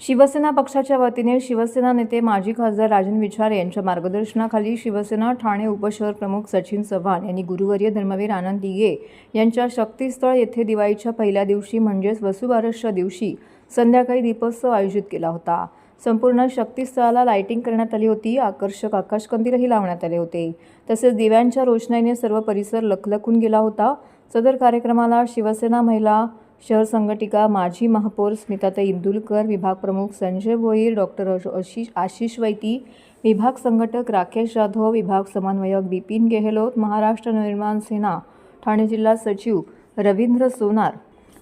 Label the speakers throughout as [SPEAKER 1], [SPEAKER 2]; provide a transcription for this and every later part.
[SPEAKER 1] शिवसेना पक्षाच्या वतीने शिवसेना नेते माजी खासदार राजन विचारे यांच्या मार्गदर्शनाखाली शिवसेना ठाणे उपशहर प्रमुख सचिन चव्हाण यांनी गुरुवर्य धर्मवीर आनंद दिघे यांच्या शक्तीस्थळ येथे दिवाळीच्या पहिल्या दिवशी म्हणजेच वसुबारसच्या दिवशी संध्याकाळी दीपोत्सव आयोजित केला होता. संपूर्ण शक्तीस्थळाला लायटिंग करण्यात आली होती. आकर्षक आकाशकंदीलही लावण्यात आले होते. तसेच दिव्यांच्या रोषणाईने सर्व परिसर लखलखून गेला होता. सदर कार्यक्रमाला शिवसेना महिला शहर संघटिका माजी महापौर स्मिताताई इंदुलकर विभाग प्रमुख संजय भोईर डॉक्टर आशिष आशिष वैती विभाग संघटक राकेश जाधव विभाग समन्वयक बिपिन गेहलोत महाराष्ट्र निर्माण सेना ठाणे जिल्हा सचिव रवींद्र सोनार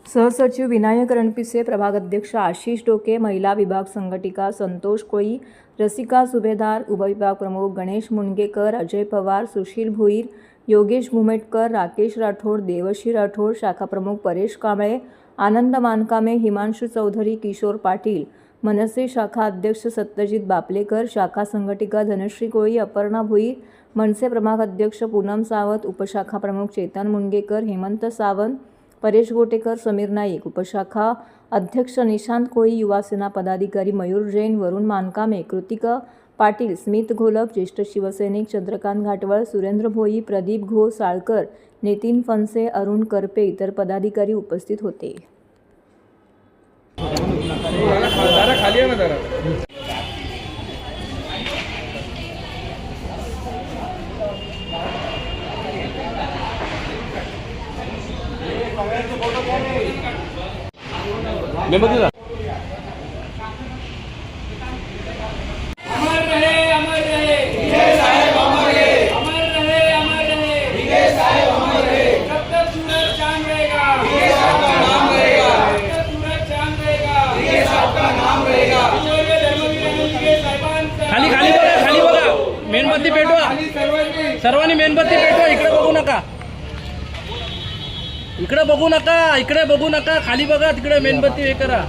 [SPEAKER 1] सहसचिव विनायक रणपिसे प्रभाग अध्यक्ष आशिष डोके महिला विभाग संघटिका संतोष कोळी रसिका सुभेदार उपविभाग प्रमुख गणेश मुणगेकर अजय पवार सुशील भोईर योगेश घुमेटकर राकेश राठोड देवशी राठोड शाखा प्रमुख परेश कांबळे आनंद मानकामे हिमांशू चौधरी किशोर पाटील मनसे शाखा अध्यक्ष सत्यजित बापलेकर शाखा संघटिका धनश्री कोळी अपर्णा भुई मनसे प्रभाग अध्यक्ष पूनम सावंत उपशाखा प्रमुख चेतन मुणगेकर हेमंत सावंत परेश गोटेकर समीर नाईक उपशाखा अध्यक्ष निशांत कोळी युवासेना पदाधिकारी मयूर जैन वरुण मानकामे कृतिका पाटील स्मित घोलप ज्येष्ठ शिवसैनिक चंद्रकांत घाटवळ सुरेंद्र भोई प्रदीप घो साळकर नितीन फनसे अरुण करपे इतर पदाधिकारी उपस्थित होते.
[SPEAKER 2] जरा खाली आहे ना जरा मेणबत्ती जा.
[SPEAKER 3] अमर रहे अमर रहे विजय साहेब अमर रहे अमर रहे अमर रहे विजय साहेब अमर रहे जब तक सूरज चांद रहेगा विजय साहब का नाम रहेगा जब तक सूरज चांद रहेगा विजय साहब का नाम रहेगा विजय धर्मवीर विजय साहेबांचा
[SPEAKER 2] खाली खाली बघा खाली बघा मेणबत्ती पेटवा
[SPEAKER 3] आणि सर्वांनी
[SPEAKER 2] सर्वांनी मेणबत्ती पेटवा इकडे बघू नका. इकडे बघू नका इकडे बघू नका खाली बघा तिकडे मेणबत्ती हे करा.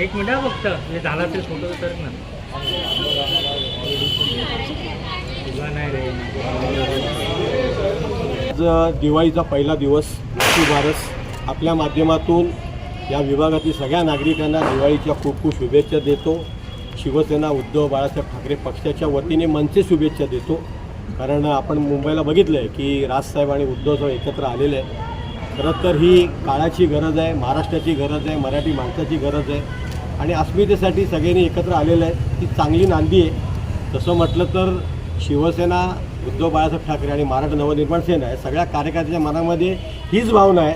[SPEAKER 2] एक मिनिट फक्त हे झाला असेल फोटो तर ना. तुला नाही रे.
[SPEAKER 4] आज दिवाळीचा पहिला दिवस बारस आपल्या माध्यमातून या विभागातील सगळ्या नागरिकांना दिवाळीच्या खूप खूप शुभेच्छा देतो. शिवसेना उद्धव बाळासाहेब ठाकरे पक्षाच्या वतीने मनसे शुभेच्छा देतो. कारण आपण मुंबईला बघितलं आहे की राजसाहेब आणि उद्धवसाहेब एकत्र आलेले आहे खरं तर ही काळाची गरज आहे महाराष्ट्राची गरज आहे मराठी माणसाची गरज आहे. आणि अस्मितेसाठी सगळ्यांनी एकत्र आलेलं आहे ती चांगली नांदी आहे. तसं म्हटलं तर शिवसेना उद्धव बाळासाहेब ठाकरे आणि महाराष्ट्र नवनिर्माण सेना आहे सगळ्या कार्यकर्त्याच्या मनामध्ये हीच भावना आहे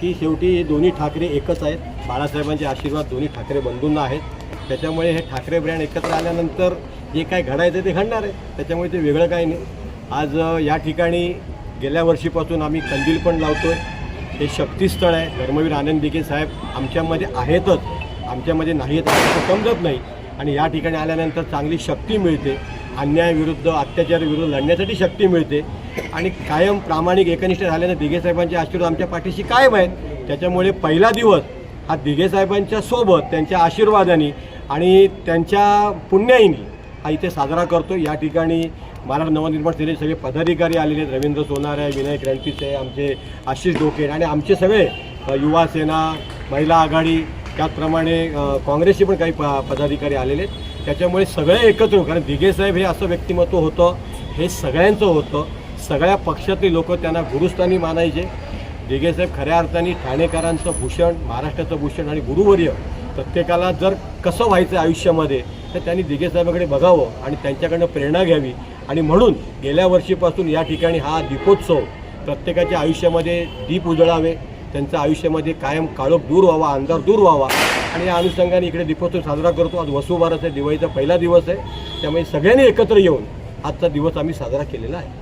[SPEAKER 4] की शेवटी हे दोन्ही ठाकरे एकच आहेत. बाळासाहेबांचे आशीर्वाद दोन्ही ठाकरे बंधूंना आहेत. त्याच्यामुळे हे ठाकरे ब्रँड एकत्र आल्यानंतर जे काय घडायचं ते घडणार आहे. त्याच्यामुळे ते वेगळं काही नाही. आज या ठिकाणी गेल्या वर्षीपासून आम्ही कंदील पण लावतो आहे हे शक्तीस्थळ आहे. धर्मवीर आनंद दिघे साहेब आमच्यामध्ये आहेतच. आमच्यामध्ये नाही आहेत समजत नाही. आणि या ठिकाणी आल्यानंतर चांगली शक्ती मिळते. अन्यायाविरुद्ध अत्याचाराविरुद्ध लढण्यासाठी शक्ती मिळते. आणि कायम प्रामाणिक एकनिष्ठ झाल्यानं दिघे साहेबांचे आशीर्वाद आमच्या पाठीशी कायम आहेत. त्याच्यामुळे पहिला दिवस हा दिघे साहेबांच्या सोबत त्यांच्या आशीर्वादाने आणि त्यांच्या पुण्याईनी हा इथे साजरा करतो या ठिकाणी महाराष्ट्र नवनिर्माण सेनेचे सगळे पदाधिकारी आलेले आहेत. रवींद्र सोनार आहे विनायक रणपिसे आहे आमचे आशिष डोके आणि आमचे सगळे युवा सेना महिला आघाडी त्याचप्रमाणे काँग्रेसचे पण काही प पदाधिकारी आलेले आहेत. त्याच्यामुळे सगळे एकत्र कारण दिघे साहेब हे असं व्यक्तिमत्व होतं हे सगळ्यांचं होतं. सगळ्या पक्षातले लोक त्यांना गुरुस्थानी मानायचे. दिगेसाहेब खऱ्या अर्थाने ठाणेकरांचं भूषण महाराष्ट्राचं भूषण आणि गुरुवर्य प्रत्येकाला जर कसं व्हायचं आयुष्यामध्ये तर त्यांनी दिगेसाहेबाकडे बघावं आणि त्यांच्याकडनं प्रेरणा घ्यावी. आणि म्हणून गेल्या वर्षीपासून या ठिकाणी हा दीपोत्सव प्रत्येकाच्या आयुष्यामध्ये दीप उजळावे त्यांचं आयुष्यामध्ये कायम काळोख दूर व्हावा अंधार दूर व्हावा. आणि या अनुषंगाने इकडे दीपोत्सव साजरा करतो. आज वसुबारस आहे दिवाळीचा पहिला दिवस आहे. त्यामुळे सगळ्यांनी एकत्र येऊन आजचा दिवस आम्ही साजरा केलेला आहे.